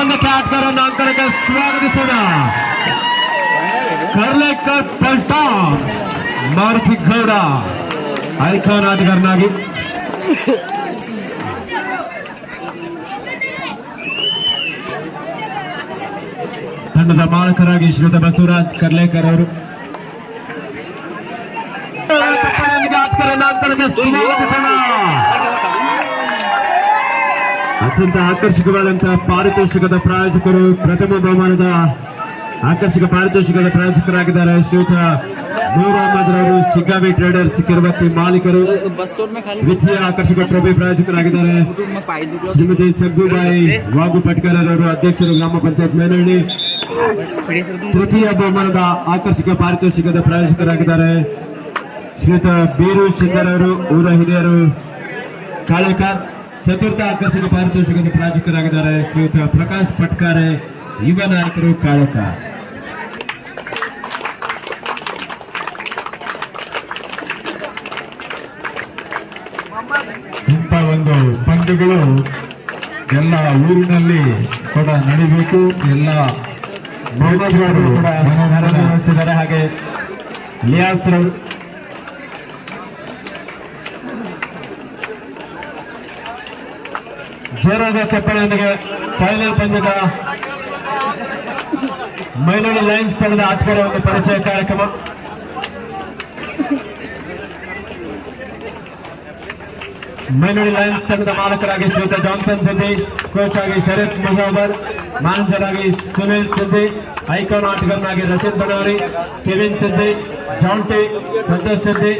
ಪಂದ್ಯಕ್ಕೆ ಆಟಗಾರರನ್ನು ಅಂಕಣಕ್ಕೆ ಸ್ವಾಗತಿಸೋಣ. ಕರ್ಲೇಕರ್ ಪಲ್ಟಾ ಮಾರುತಿ ಗೌಡ ಐಕಾನ್ ಆಟಗಾರನಾಗಿ ತಂಡದ ಮಾಲಕರಾಗಿ ಶ್ರೀಯುತ ಬಸವರಾಜ್ ಕರ್ಲೇಕರ್ ಅವರು. ಆಟಗಾರರನ್ನು ಅಂಕಣಕ್ಕೆ ಸ್ವಾಗತಿಸೋಣ. ಅತ್ಯಂತ ಆಕರ್ಷಕವಾದಂತಹ ಪಾರಿತೋಷಿಕದ ಪ್ರಾಯೋಜಕರು ಪ್ರಥಮ ಬಹುಮಾನದ ಆಕರ್ಷಕ ಪಾರಿತೋಷಿಕದ ಪ್ರಾಯೋಜಕರಾಗಿದ್ದಾರೆ. ಶ್ರೀಯುತ ನೂರ್ ಅಹಮದ್ ರವರು ಶಿಕಾಬಿ ಟ್ರೇಡರ್ಸ್ ಕಿರುಬತ್ತಿ ಮಾಲೀಕರು ದ್ವಿತೀಯ ಆಕರ್ಷಕ ಟ್ರೋಫಿ ಪ್ರಾಯೋಜಕರಾಗಿದ್ದಾರೆ. ಶ್ರೀಮತಿ ಸಗ್ಗುಬಾಯಿ ವಾಗು ಪಟ್ಕರವರು ಅಧ್ಯಕ್ಷರು ಗ್ರಾಮ ಪಂಚಾಯತ್ ಮೇನಹಳ್ಳಿ ತೃತೀಯ ಬಹುಮಾನದ ಆಕರ್ಷಕ ಪಾರಿತೋಷಿಕದ ಪ್ರಾಯೋಜಕರಾಗಿದ್ದಾರೆ. ಶ್ರೀಯುತ ಬೀರು ಶಂಕರ್ ಊರ ಹಿರಿಯರು, ಕಾಳಕ ಚತುರ್ಥ ಆಕರ್ಷಕ ಪಾರಿತೋಷಿಕದ ಪ್ರಾಜಕರಾಗಿದ್ದಾರೆ ಶ್ರೀಯುತ ಪ್ರಕಾಶ್ ಪಟ್ಕಾರೆ ಯುವ ನಾಯಕರು ಕಾಳಕ ಇಂಥ ಒಂದು ಪಂದ್ಯಗಳು ಎಲ್ಲ ಊರಿನಲ್ಲಿ ಕೂಡ ನಡಿಬೇಕು. ಎಲ್ಲ ಕೂಡ ಹಾಗೆ ಲಿಯಾಸ್ ಜೋರಾದ ಚಪ್ಪಳೆಯೊಂದಿಗೆ ಫೈನಲ್ ಪಂದ್ಯದ ಮೈನೂರು ಲೈನ್ಸ್ ತಂಡದ ಆಟಗಾರ ಒಂದು ಪರಿಚಯ ಕಾರ್ಯಕ್ರಮ. ಮೈನೂರು ಲಯನ್ಸ್ ತಂಡದ ಮಾಲಕರಾಗಿ ಶ್ರೀಯುತ ಜಾನ್ಸನ್ ಸಿದ್ದಿ ಕೋಚ್ ಆಗಿ ಶರತ್ ಮುಜಾವರ್ ಮ್ಯಾನೇಜರ್ ಆಗಿ Sunil Siddi icon ಆಟಗಾರನಾಗಿ Rasheed Banawari Kevin Siddi, Jonty Santosh Siddi,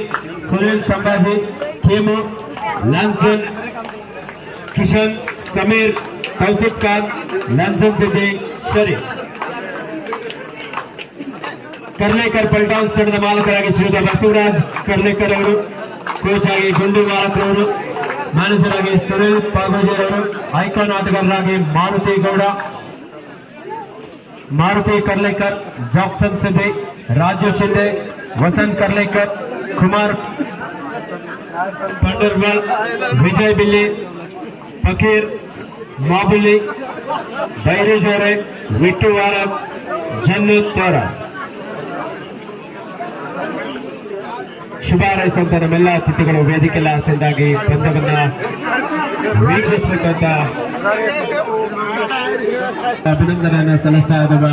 Sunil Sambhaji Khemu Lanson, Kishan Sameer Tauseef Khan ಲ್ಯಾನ್ಸನ್ ಸಿದ್ದಿ ಶರೀಫ್ ಕರ್ಲೇಕರ್ ಪಲ್ಟಾನ್ಸ್ ತಂಡದ ಮಾಲಕರಾಗಿ ಶ್ರೀಯುತ ಬಸವರಾಜ್ ಕರ್ಲೇಕರ್ ಅವರು ಕೋಚ್ ಆಗಿ ಗುಂಡು ಮಾಲಕರವರು ಮ್ಯಾನೇಜರ್ ಆಗಿ ಸುನಿಲ್ ಪಾಗೋಜರ್ ಅವರು ಐಕಾನ್ ಆಟಗಾರರಾಗಿ ಮಾರುತಿ ಗೌಡ ಮಾರುತಿ ಕರ್ಲೇಕರ್ ಜಾಕ್ಸನ್ ಸಿದ್ದಿ ರಾಜು ಶಿಂದೆ ವಸಂತ್ ಕರ್ಲೇಕರ್ ಕುಮಾರ್ ಪಂಡರ್ವಾಲ್ ವಿಜಯ್ ಬಿಲ್ಲಿ ಫಕೀರ್, ಮಾಬುಲಿ ಬೈರು ಜೋರೆ ವಿಟ್ಟು ವಾರ ಜನ್ನು ತೋರ. ಶುಭ ಹಾರೈಸುವಂತ ನಮ್ಮೆಲ್ಲ ಅತಿಥಿಗಳು ವೇದಿಕೆಲ್ಲ ಆಸೆಯಿಂದಾಗಿ ಪಂದ್ಯವನ್ನ ವೀಕ್ಷಿಸಬೇಕಂತ ಅಭಿನಂದನೆಯನ್ನು ಸಲ್ಲಿಸ್ತಾ ಇದ್ದೇವೆ.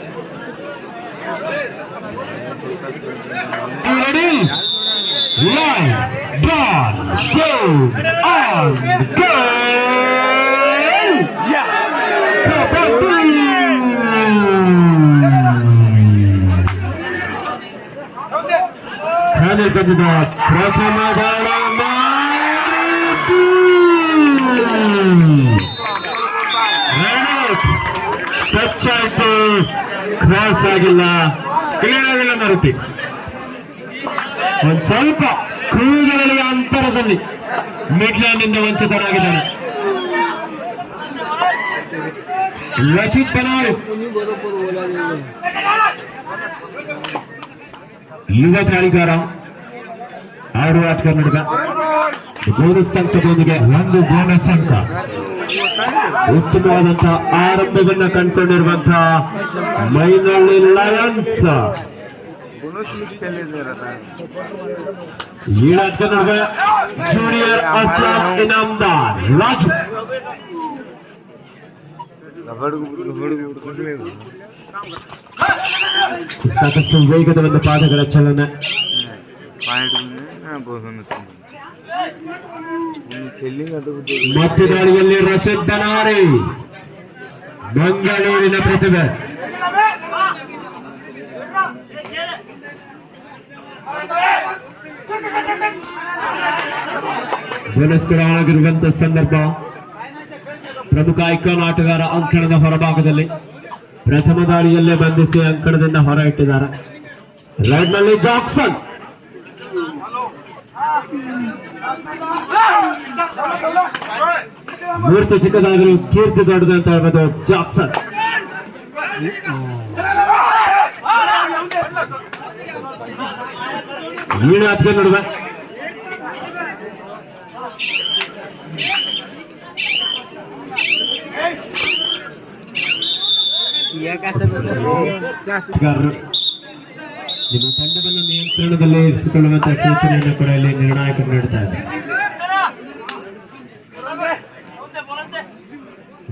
Ready? Line, drawn, go, on, go! Yeah! Kabadoo! Kadir Kadıdat, Pratama Dara Marti! Ready? Touch out cross ಆಗಿಲ್ಲ. ಕ್ಲಿಯರ್ ಆಗಿಲ್ಲ ಮಾರುತಿ ಒಂದ್ ಸ್ವಲ್ಪ ಕ್ರೂಗಳ ಅಂತರದಲ್ಲಿ ಮಿಡ್ಲ್ಯಾಂಡ್ ಇಂದ ವಂಚಿತರಾಗಿದ್ದಾರೆ ರಶೀದ್ ಬನಾರು ಯುವ ದಾಳಿಗಾರ ಆರು ಕರ್ನಾಟಕ ಬೋನಸ್ ಅಂಕದೊಂದಿಗೆ ಒಂದು ಬೋನಸ್ ಅಂಕ. ಉತ್ತಮವಾದಂತಹ ಆರಂಭವನ್ನ ಕಂಡುಕೊಂಡಿರುವಂತಹ ಮೈನಳ್ಳಿ ಲಯನ್ಸ್ ಈಡಾಟ ಕನ್ನಡ ಜೂನಿಯರ್ ಅಸ್ಲಾಂ ಇನಾಮ್ದಾರ್ ರಾಜು ಸಾಕಷ್ಟು ವೇಗದ ಒಂದು ಪಾದಗಳ ಚಲನೆ ಮತ್ತದಾಳಿಯಲ್ಲಿ ರಸಿದ್ಧ ನಾರಿ ಬೆಂಗಳೂರಿನ ಪ್ರತಿಭೆ. ಆಗಿರುವಂತ ಸಂದರ್ಭ, ಪ್ರಮುಖ ಐಕಾನ್ ಆಟಗಾರ ಅಂಕಣದ ಹೊರಭಾಗದಲ್ಲಿ ಪ್ರಥಮ ದಾರಿಯಲ್ಲೇ ಬಂಧಿಸಿ ಅಂಕಣದಿಂದ ಹೊರ ಇಟ್ಟಿದ್ದಾರೆ ರೈಡ್ನಲ್ಲಿ ಜಾಕ್ಸನ್. ಮೂರ್ತಿ ಚಿಕ್ಕದಾಗಲು ಕೀರ್ತಿ ದೊಡ್ಡದು ಅಂತ ಹೇಳ್ಬೋದು ಜಾಕ್ಸನ್ ಏಳು ಆಟಗೆ ನೋಡುವ ನಿಮ್ಮ ತಂಡವನ್ನು ನಿಯಂತ್ರಣದಲ್ಲಿ ಇರಿಸಿಕೊಳ್ಳುವಂತಹ ಸೂಚನೆಯನ್ನು ಕೂಡ ಇಲ್ಲಿ ನಿರ್ಣಾಯಕರು ನೀಡುತ್ತಾ ಇದ್ದಾರೆ.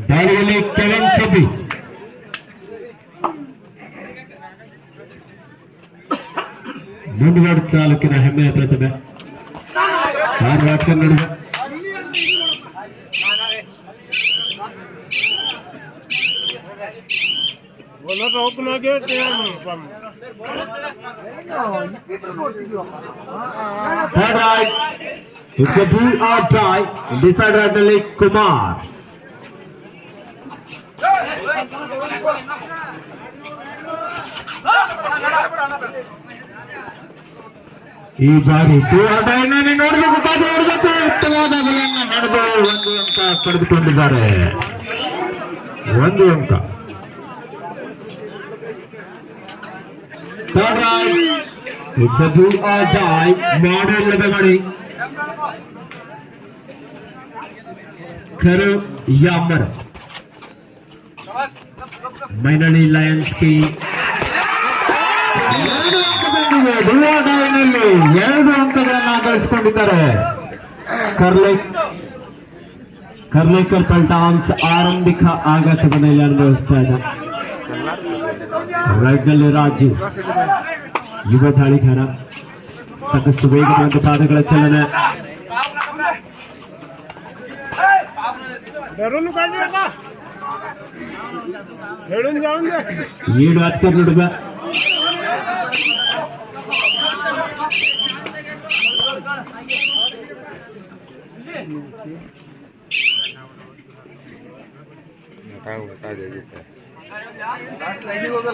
ದಾಳಿಯಲ್ಲಿ ಕೆವಿನ್ ಸಿಬಿ. ಮುಂಡಗಾಡು ತಾಲೂಕಿನ ಹೆಮ್ಮೆಯ ಪ್ರತಿಭೆ ಆರು ತಯಾರು ನಡುವೆ Third right. It's a do or die. Beside right ನಲ್ಲಿ ಕುಮಾರ್ ಈ ಬಾರಿ do or die ನ ನೀವು ನೋಡ್ಬೇಕು ಕಾದು ನೋಡ್ಬೇಕು ಉತ್ತಮವಾದ ಬಲೆಯನ್ನ ನಡೆದು ಒಂದು ಅಂಕ ಪಡೆದುಕೊಂಡಿದ್ದಾರೆ ಒಂದು ಅಂಕ third right it's a do or die ಮಾಡಿ ಇಲ್ಲದೆ ಮಾಡಿ ಕರು ಯಾಮರ್ ಮೈನಳಿ ಲಯನ್ಸ್ ಕಿ ಎರಡು ಅಂಕದೊಂದಿಗೆ ಡೂ ಆರ್ ಡೈನಲ್ಲಿ ಎರಡು ಅಂಕಗಳನ್ನು ಗಳಿಸಿಕೊಂಡಿದ್ದಾರೆ ಕರ್ಲೆ ಕರ್ಲೇಕರ್ ಪಲ್ಟಾನ್ಸ್ ಆರಂಭಿಕ ಆಘಾತವನ್ನು ಇಲ್ಲಿ ಅನುಭವಿಸ್ತಾ ಇದೆ ರೈಟ್ ನಲ್ಲಿ ರಾಜು ಯುವ ದಾಳಿಗಾರ ಸಾಕಷ್ಟು ವೇಗವಾದ ಪಾದಗಳ ಚಲನೆ धरून काढली का खेळून जाऊन दे ಲಾಸ್ಟ್ ಲೈನಿಗೆ ಹೋಗೋ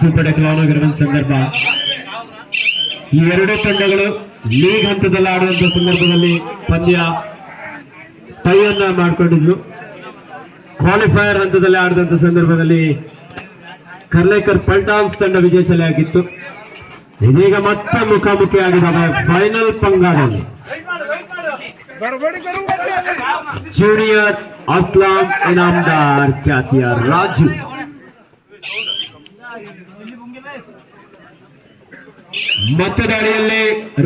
ಸೂಪರ್ ಸಂದರ್ಭ. ಈ ಎರಡೂ ತಂಡಗಳು ಲೀಗ್ ಹಂತದಲ್ಲಿ ಆಡುವಂತ ಸಂದರ್ಭದಲ್ಲಿ ಪಂದ್ಯ ಟೈಯನ್ನ ಮಾಡ್ಕೊಂಡಿದ್ರು. ಕ್ವಾಲಿಫೈಯರ್ ಹಂತದಲ್ಲಿ ಆಡಿದಂತ ಸಂದರ್ಭದಲ್ಲಿ ಕರ್ಲೇಕರ್ ಪಲ್ಟಾನ್ಸ್ ತಂಡ ವಿಜಯಶಾಲಿಯಾಗಿತ್ತು ಇದೀಗ ಮತ್ತೆ ಮುಖಾಮುಖಿಯಾಗಿದ್ದಾವೆ ಫೈನಲ್ ಪಂಗಾದಲ್ಲಿ. ಜೂನಿಯರ್ ಅಸ್ಲಾಂ ಇನಾಮದಾರ್ ಖ್ಯಾತಿಯ ರಾಜು. ಮತದಾಳಿಯಲ್ಲಿ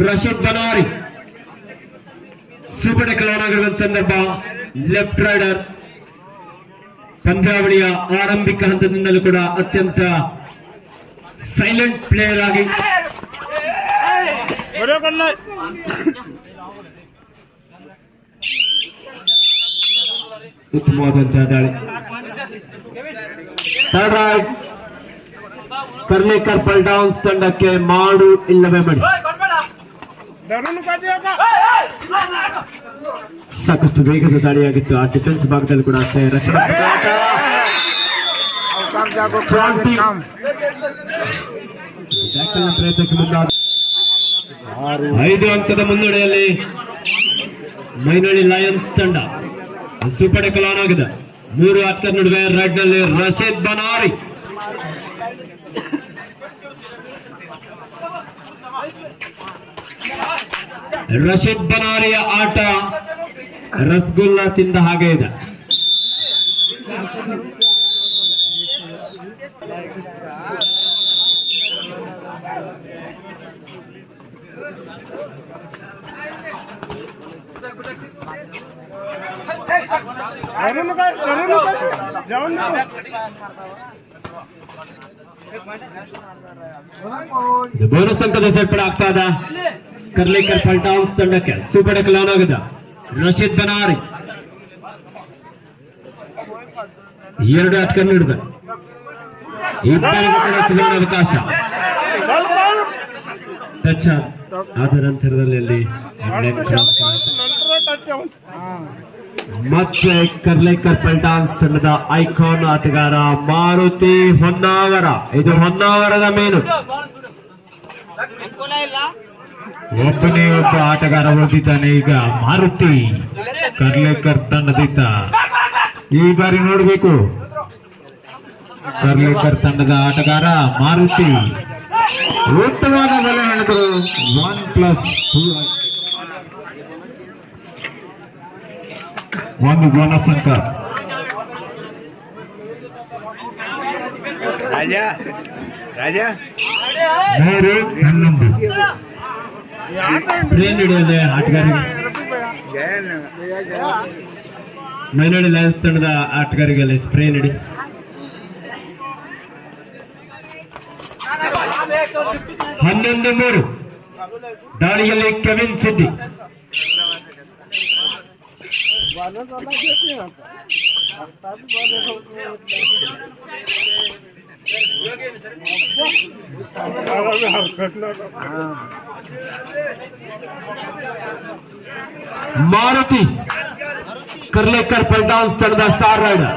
ರಶೀದ್ ಬನಾರಿ. ಸುಪಡೆ ಕಲಾನಾಗಿರುವ ಸಂದರ್ಭ ಲೆಫ್ಟ್ ರೈಡರ್ ಪಂದ್ಯಾವಳಿಯ ಆರಂಭಿಕ ಹಂತದಿಂದಲೂ ಕೂಡ ಅತ್ಯಂತ ಸೈಲೆಂಟ್ ಪ್ಲೇಯರ್ ಆಗಿ ಉತ್ತಮವಾದಂತಹ ದಾಳಿ ಕರ್ಲೇಕರ್ ಪಲ್ಡೌನ್ಸ್ ತಂಡಕ್ಕೆ ಮಾಡು ಇಲ್ಲವೇ ಮಾಡಿ ಸಾಕಷ್ಟು ವೇಗದ ದಾಳಿಯಾಗಿತ್ತು ಆ ಡಿಫೆನ್ಸ್ ಭಾಗದಲ್ಲಿ ಕೂಡ ಅಷ್ಟೇ ರಕ್ಷಣೆ ಪ್ರಯತ್ನಕ್ಕೆ ಮುಂದಾದ ಐದು ಅಂಕದ ಮುನ್ನಡೆಯಲ್ಲಿ ಮೈನಳ್ಳಿ ಲಯನ್ಸ್ ತಂಡ ಸೂಪರ್ ಕಲಾನ್ ಆಗಿದೆ ಮೂರು ಹತ್ತರ ನಡುವೆ ರೆಡ್ನಲ್ಲಿ ರಶೀದ್ ಬನಾರಿ ರಶೀದ್ ಬನಾರಿಯ ಆಟ ರಸಗುಲ್ಲ ತಿಂದ ಹಾಗೆ ಇದೆ. ಬೋನಸ್ ಅಂತ ಸೇರ್ಪಡೆ ಆಗ್ತಾ ಇದೆ. ಕರ್ಲೇಕರ್ ಪಲ್ಟಾನ್ಸ್ ತಂಡಕ್ಕೆ ಆನ್ ಆಗಿದೆ ರಶೀದ್ ಬನಾರಿ. ಎರಡು ಹತ್ಕೊಂಡು ಹಿಡಿದ ಇಬ್ಬರಿಗೂ ಕೂಡ ಸಿಗೋಣ ಅವಕಾಶ. ಟಚ್ ಆದ. ನಂತರದಲ್ಲಿ ಮತ್ತೆ ಕರ್ಲೇಕರ್ ಪಲ್ಟಾನ್ಸ್ ತಂಡದ ಐಕಾನ್ ಆಟಗಾರ ಮಾರುತಿ ಹೊನ್ನಾವರ. ಇದು ಹೊನ್ನಾವರದ ಮೇನು ಒಬ್ಬನೇ ಒಬ್ಬ ಆಟಗಾರ ಉಳಿದಿದ್ದಾನೆ ಈಗ ಮಾರುತಿ. ಕರ್ಲೇಕರ್ ತಂಡದಿಂದ. ಈ ಬಾರಿ ನೋಡ್ಬೇಕು. ಕರ್ಲೇಕರ್ ತಂಡದ ಆಟಗಾರ ಮಾರುತಿ. ಉತ್ತಮವಾದ ಬೆಲೆ ಹೇಳಿದ್ರು ಒನ್ ಪ್ಲಸ್ ಟೂ ಒಂದು ಬೋನಸ್ ಅಂಕ. ರಾಜಾ ರಾಜಾ. ಹನ್ನೊಂದು. ಸ್ಪ್ರೇ ನಡೆಯೋದೆ ಆಟಗಾರರಿಗೆ ಮೈನಾಡಿ ಲಯನ್ಸ್ ತಂಡದ ಆಟಗಾರರಿಗೆ ಸ್ಪ್ರೇ ನಡಿ ಹನ್ನೊಂದು ಮೂರು ದಾಳಿಯಲ್ಲಿ ಕೆವಿನ್ ಸಿದ್ದಿ ಮಾರುತಿ ಕರ್ಲೇಕರ್ ಪಲ್ಟಾನ್ಸ್ ತಂಡದ ಸ್ಟಾರ್ ರೈಡರ್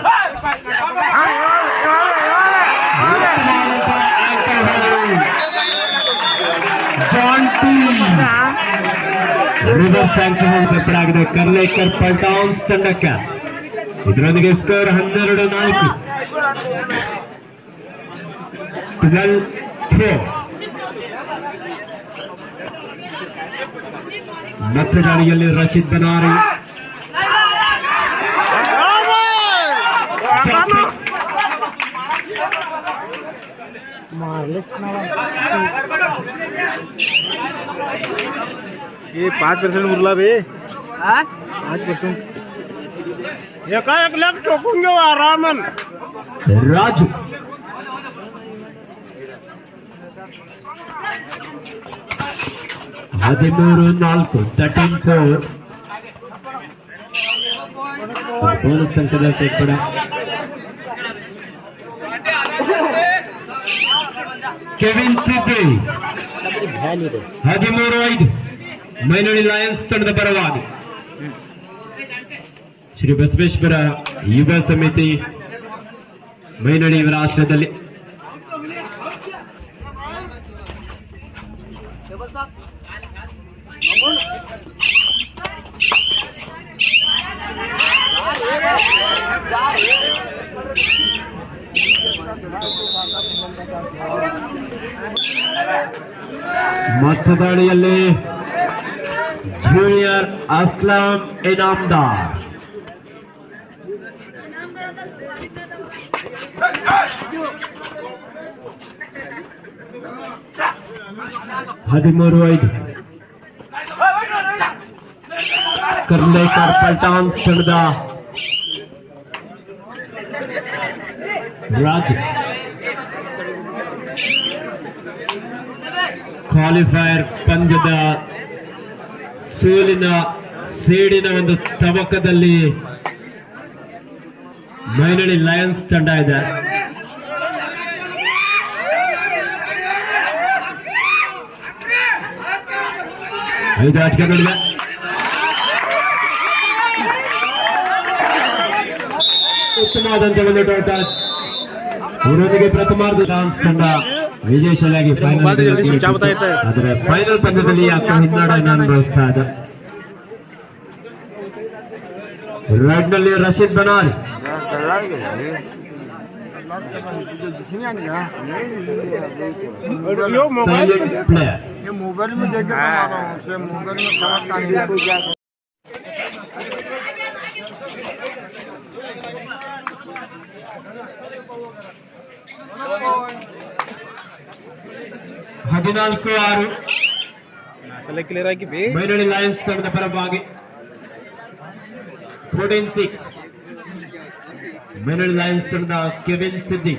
ಉತ್ತಮವಾದಂತಹ anchor holder. John T reverse anchor ಆಗಿದೆ ಕರ್ಲೇಕರ್ ಪಲ್ಟಾನ್ಸ್ ತಂಡಕ್ಕೆ ಇದರೊಂದಿಗೆ ಸ್ಕೋರ್ ಹನ್ನೆರಡು ನಾಲ್ಕು ಟ್ವೆಲ್ ಫೋರ್ ಮತ್ತೆ ದಾಳಿಯಲ್ಲಿ ರಶೀದ್ ಬನಾರಿ ಜಾನ್ಸನ್ ये पाच पर्सेंट उरला बे पाच पर्सेंट एका एक लाख टोकून घेऊ आरामन ರಾಜು ಹದಿಮೂರು, ನಾಲ್ಕು ತರ್ಟೀನ್ ಫೋರ್ ಬೋನಸ್ ಅಂಕದ ಸೇರ್ಪಡೆ. ಕೆವಿನ್ ಸಿದ್ದಿ ಹದಿಮೂರು, ಐದು. ಮೈನಳಿ ಲಯನ್ಸ್ ತಂಡದ ಪರವಾಗಿ. ಶ್ರೀ ಬಸವೇಶ್ವರ ಯುವ ಸಮಿತಿ ಮೈನಡಿ ಇವರ ಆಶ್ರಯದಲ್ಲಿ. ಮತ್ತ ದಾಳಿಯಲ್ಲಿ ಜೂನಿಯರ್ ಅಸ್ಲಾಂ ಇನಾಮ್ದಾರ್ ಹದಿಮೂರು ಐದು ಕರ್ಲೇಕರ್ ಪಲ್ಟಾನ್ಸ್ ತಂಡದ ರಾಜು ಕ್ವಾಲಿಫೈಯರ್ ಪಂದ್ಯದ ಸೋಲಿನ ಸೇಡಿನ ಒಂದು ತವಕದಲ್ಲಿ ಮೈನಳಿ ಲಯನ್ಸ್ ತಂಡ ಇದೆ. ಐದು ಆಟಕ್ಕೆ ಉತ್ತಮವಾದಂತಹ ಉತ್ತಮವಾದಂತ ಒಂದು ಟಚ್ ಇವರೊಂದಿಗೆ ಪ್ರಥಮಾರ್ಧ ಡಾನ್ಸ್ ತಂಡ. ವಿಜಯಶಾಲಿಯಾಗಿ ಫೈನಲ್ ಆದರೆ ಫೈನಲ್ ಪಂದ್ಯದಲ್ಲಿ ಅಕ್ಕ ಹಿನ್ನಡೆಯನ್ನು ಅನುಭವಿಸ್ತಾ ಇದೆ ರೈಡ್ ನಲ್ಲಿ ರಶೀದ್ ಬನಾಲಿ यो मोबाईल ಸೈಲೆಂಟ್ ಪ್ಲೇಯರ್ ये मोबाइल में देख के बना रहा हूँ से मोबाइल में समझता नहीं ಹದಿನಾಲ್ಕು ಆರು ಕ್ಲಿಯರ್ ಆಗಿ ಮೈನಳ್ಳಿ ಲಯನ್ಸ್ ತಂಡದ ಪರವಾಗಿ ಫೋರ್ಟೀನ್ ಸಿಕ್ಸ್ ಮೈನಳ್ಳಿ ಲಯನ್ಸ್ ತಂಡದ ಕೆವಿನ್ ಸಿದ್ದಿ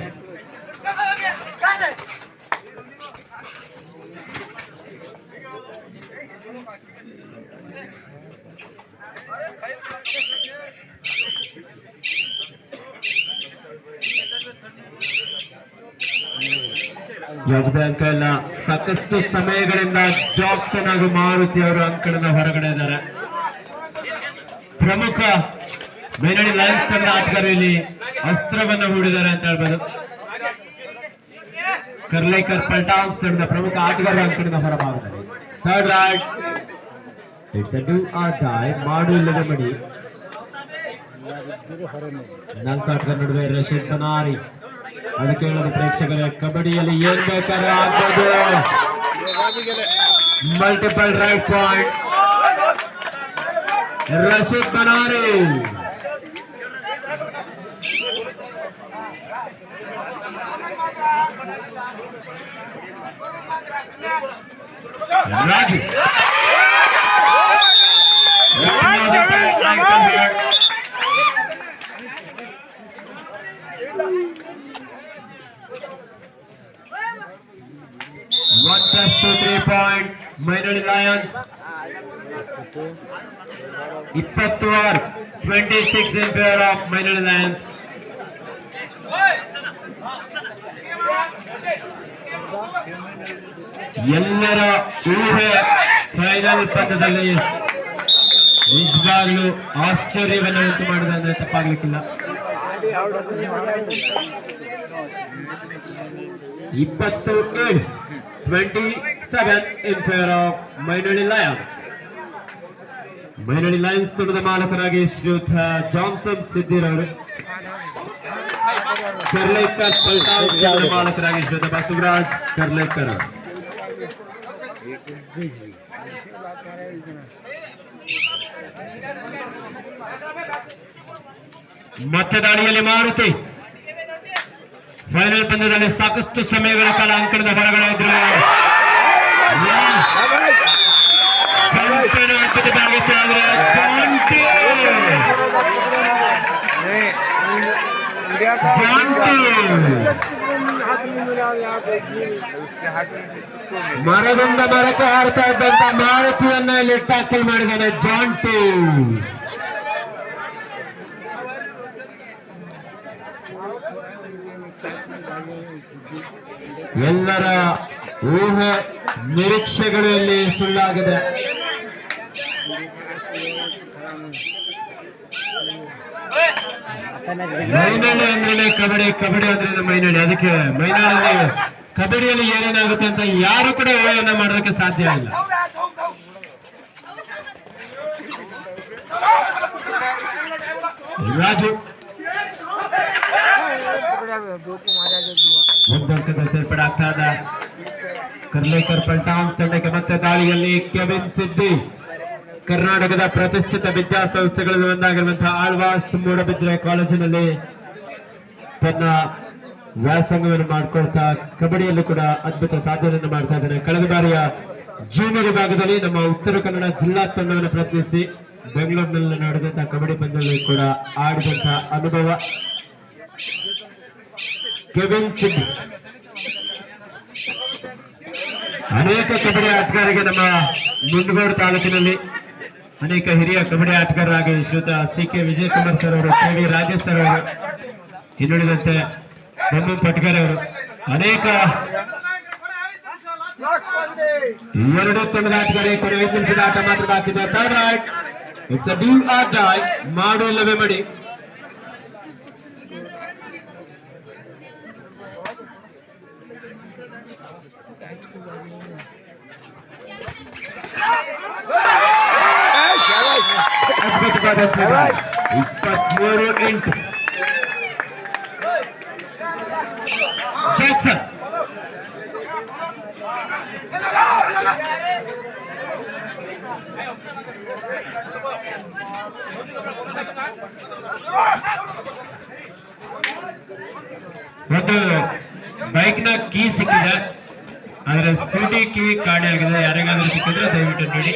ಯಾವುದೇ ಎಲ್ಲ ಸಾಕಷ್ಟು ಸಮಯಗಳಿಂದ ಜಾಕ್ಸನ್ ಹಾಗೂ ಮಾರುತಿ ಅವರು ಅಂಕಣದ ಹೊರಗಡೆ ಇದ್ದಾರೆ. ಪ್ರಮುಖ ಮೇನಡಿ ಲೈನ್ಸ್ ತಂಡ ಆಟಗಾರ ಇಲ್ಲಿ ಅಸ್ತ್ರವನ್ನು ಹೂಡಿದ್ದಾರೆ ಅಂತ ಹೇಳ್ಬೋದು. ಕರ್ಲೇಕರ್ ಪಲ್ಟಾನ್ಸ್ ತಂಡದ ಪ್ರಮುಖ ಆಟಗಾರರ ಅಂಕಣದ ಹೊರಭಾಗದಲ್ಲಿ third raid it's a do or die ಮಾಡು ಇಲ್ಲದೆ ಮಡಿ. ನಾಲ್ಕು ಆಟಗಾರ ನಡುವೆ ರಶೀದ್ ಬನಾರಿ ಅದಕ್ಕೆ ಹೇಳೋದು ಪ್ರೇಕ್ಷಕರೇ ಕಬಡ್ಡಿಯಲ್ಲಿ ಏನ್ ಬೇಕಾದ್ರೂ ಆಗ್ಬೋದು multiple right point Rashid Banari Raju One plus two, three point. Mainalli lions ಇಪ್ಪತ್ತು or twenty six in favour of Mainalli lions ಎಲ್ಲರ ಊಹೆ ಫೈನಲ್ ಪಂದ್ಯದಲ್ಲಿ ನಿಜವಾಗ್ಲೂ ಆಶ್ಚರ್ಯವನ್ನು ಉಂಟು ಮಾಡಿದೆ ಅಂದ್ರೆ ತಪ್ಪಾಗ್ಲಿಕ್ಕಿಲ್ಲ. ಇಪ್ಪತ್ತು ಏಳು. twenty seven in favour of ಮೈನಳಿ Lions ಮೈನಳಿ Lions ತಂಡದ ಮಾಲಕರಾಗಿ ಶ್ರೀಯುತ ಜಾನ್ಸನ್ ಸಿದ್ದಿರವರು ಕರ್ಲೇಕರ್ ಪಲ್ಟಾನ್ ತಂಡದ ಮಾಲಕರಾಗಿ ಶ್ರೀಯುತ ಬಸವರಾಜ್ ಕರ್ಲೇಕರ್ ಅವರು ಮತ್ತೆ ದಾಳಿಯಲ್ಲಿ ಮಾರುತಿ Final ಪಂದ್ಯದಲ್ಲಿ ಸಾಕಷ್ಟು ಸಮಯಗಳ ಕಾಲ ಅಂಕಣದ ಹೊರಗಡೆ ಇದ್ರು. ಮರದಿಂದ ಮರಕ್ಕೆ ಹಾರ್ತಾ ಇದ್ದಂತ ಮಾರುತಿಯನ್ನ ಇಲ್ಲಿ ಟ್ಯಾಕಲ್ ಮಾಡಿದ್ದಾನೆ ಜಾಂಟಿ ಎಲ್ಲರ ಊಹೆ ನಿರೀಕ್ಷೆಗಳು ಇಲ್ಲಿ ಸುಳ್ಳಾಗಿದೆ. ಮೈನಾಳೆ ಅಂದ್ರೆ ಕಬಡ್ಡಿ ಕಬಡ್ಡಿ ಅಂದ್ರೆ ಮೈನಾಳೆ. ಅದಕ್ಕೆ ಮೈನಾಳಲ್ಲಿ ಕಬಡ್ಡಿಯಲ್ಲಿ ಏನೇನಾಗುತ್ತೆ ಅಂತ ಯಾರು ಕೂಡ ಊಹೆಯನ್ನ ಮಾಡೋದಕ್ಕೆ ಸಾಧ್ಯ ಇಲ್ಲ. ರಾಜು ಸೇರ್ಪಡೆ ಆಗ್ತಾ ಇದೆ ಕರ್ಲೇಕರ್ ಪಲ್ಟಾನ್ಸ್ ತಂಡಕ್ಕೆ ಮತ್ತೆ ದಾಳಿಯಲ್ಲಿ ಕೆವಿನ್ ಸಿದ್ದಿ ಕರ್ನಾಟಕದ ಪ್ರತಿಷ್ಠಿತ ವಿದ್ಯಾಸಂಸ್ಥೆಗಳಲ್ಲಿ ಒಂದಾಗಿರುವಂತಹ ಆಳ್ವಾಸ್ ಮೂಡಬಿದ್ರೆ ಕಾಲೇಜಿನಲ್ಲಿ ತನ್ನ ವ್ಯಾಸಂಗವನ್ನು ಮಾಡಿಕೊಳ್ತಾ ಕಬಡ್ಡಿಯಲ್ಲಿ ಕೂಡ ಅದ್ಭುತ ಸಾಧನೆಯನ್ನು ಮಾಡ್ತಾ ಇದ್ದಾನೆ ಕಳೆದ ಬಾರಿಯ ಜೂನಿಯರ್ ವಿಭಾಗದಲ್ಲಿ ನಮ್ಮ ಉತ್ತರ ಕನ್ನಡ ಜಿಲ್ಲಾ ತಂಡವನ್ನು ಪ್ರತಿನಿಧಿಸಿ ಬೆಂಗಳೂರಿನಲ್ಲಿ ನಡೆದಂತಹ ಕಬಡ್ಡಿ ಪಂದ್ಯದಲ್ಲಿ ಕೂಡ ಆಡಿದಂತಹ ಅನುಭವ ಕೆವಿನ್ ಸಿಂಗ್. ಅನೇಕ ಕಬಡ್ಡಿ ಆಟಗಾರರಿಗೆ ನಮ್ಮ ಮುಂಡಗೋಡು ತಾಲೂಕಿನಲ್ಲಿ ಅನೇಕ ಹಿರಿಯ ಕಬಡ್ಡಿ ಆಟಗಾರರಾಗಿ ಶ್ರೀತ ಸಿ ಕೆ ವಿಜಯಕುಮಾರ್ ಸರ್ ಅವರು ಕೆ ವಿ ರಾಜೇಶ್ ಸರ್ ಅವರು ಇನ್ನುಳಿದಂತೆ ಬೊಮ್ಮ ಪಟ್ಕರ್ ಅವರು. ಅನೇಕ ಎರಡು ತಂಡದ ಆಟಗಾರಿ ಕೊನೆ ಐದು ನಿಮಿಷದ ಆಟ ಮಾತ್ರ ಬಾಕಿ ಇದೆ. Third it's a or die ಮಾಡಿ. ಇಪ್ಪತ್ಮೂರು ಎಂಟು ಜಾಕ್ಸನ್ ಒಂದು ಬೈಕ್ನ ಕೀ ಸಿಕ್ಕಿದೆ ಆದ್ರೆ ಸ್ಕೂಟಿ ಕೀ ಕಾಣೆ ಆಗಿದೆ ಯಾರಿಗಾದ್ರೂ ಸಿಕ್ಕಿದ್ರೆ ದಯವಿಟ್ಟು ನೋಡಿ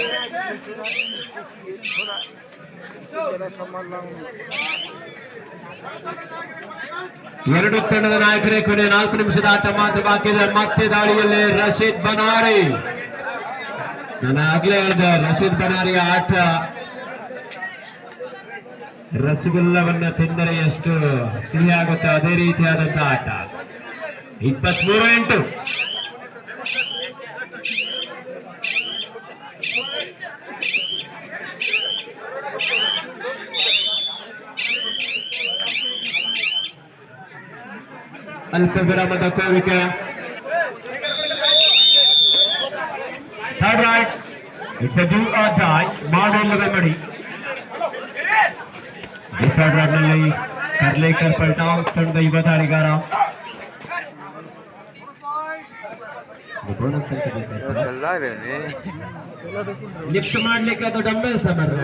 ಎರಡು ತಂಡದ ನಾಯಕರೇ, ಕೊನೆ ನಾಲ್ಕು ನಿಮಿಷದ ಆಟ ಮಾತ್ರ ಬಾಕಿ ಮತ್ತೆ ದಾಳಿಯಲ್ಲಿ ರಶೀದ್ ಬನಾರಿ. ನಾನು ಆಗ್ಲೇ ಹೇಳಿದೆ, ರಶೀದ್ ಬನಾರಿ ಆಟ ರಸಗುಲ್ಲವನ್ನ ತಿಂದರೆ ಎಷ್ಟು ಸಿಹಿ ಆಗುತ್ತೆ? ಅದೇ ರೀತಿಯಾದಂತಹ ಆಟ. ಇಪ್ಪತ್ಮೂರು ಎಂಟು. ಅಲ್ಪ ವಿರಾಮದ ಕೋರಿಕೆ third right it's do or die ಮಾಡೋಲ್ಲವೇ ಮಾಡಿ ಡಿಸೈಡ್ ನಲ್ಲಿ ಕರ್ಲೇಕರ್ ಪಲ್ಟಾನ್ಸ್ ತಂಡದ ಯುವ ದಾಳಿಗಾರ ಬೋನಸ್ ಅಂತ ಲಿಫ್ಟ್ ಮಾಡ್ಲಿಕ್ಕೆ ಅದು ಡಂಬಲ್ ಸಮರ್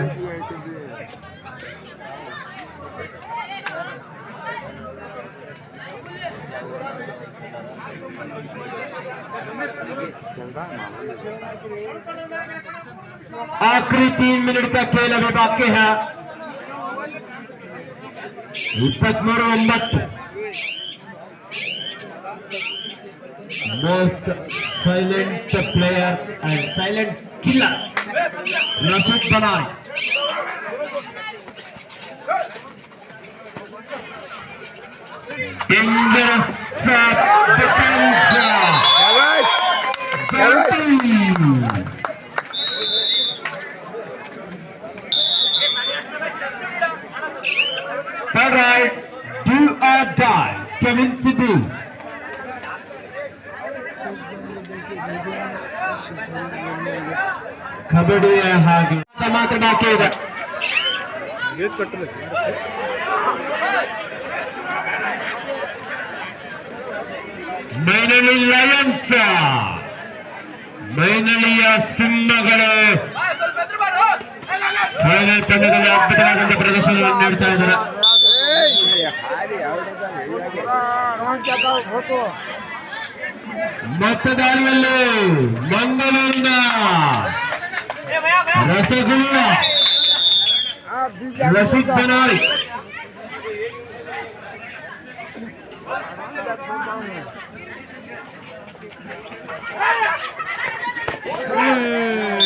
आखिरी तीन मिनट का खेल अभी बाकी है। Most silent player and silent killer Rasheed बनाए dangerous Dirty. Third right, do or die, Kevin Sidhu. ಕಬಡ್ಡಿಯ ಹಾಗೆ ಮಾತ್ರ ಬಾಕಿ ಇದೆ ಮೈನಳಿ ಲಯನ್ಸ್ ಮೈನಳಿಯ ಸಿಂಹಗಳು ಫೈನಲ್ ತಂಡದಲ್ಲಿ ಅದ್ಭುತವಾದಂತ ಪ್ರದರ್ಶನವನ್ನು ನೀಡ್ತಾ ಇದ್ದಾರೆ ಮತದಾರರಲ್ಲಿ ಮಂಗಳೂರಿನ ರಸಗುಲ್ಲ ರಸಿಕ್ ಬೆನಾರಿ Yeah.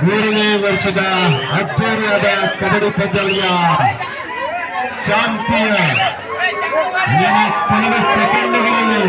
ಮೂರನೇ ವರ್ಷದ ಅದ್ದೂರಿಯಾದ ಕಬಡ್ಡಿ ಪಂದ್ಯಾವಳಿಯ ಚಾಂಪಿಯನ್ ಇನ್ನು ಕೆಲವು ಸೆಕೆಂಡ್ಗಳಲ್ಲಿ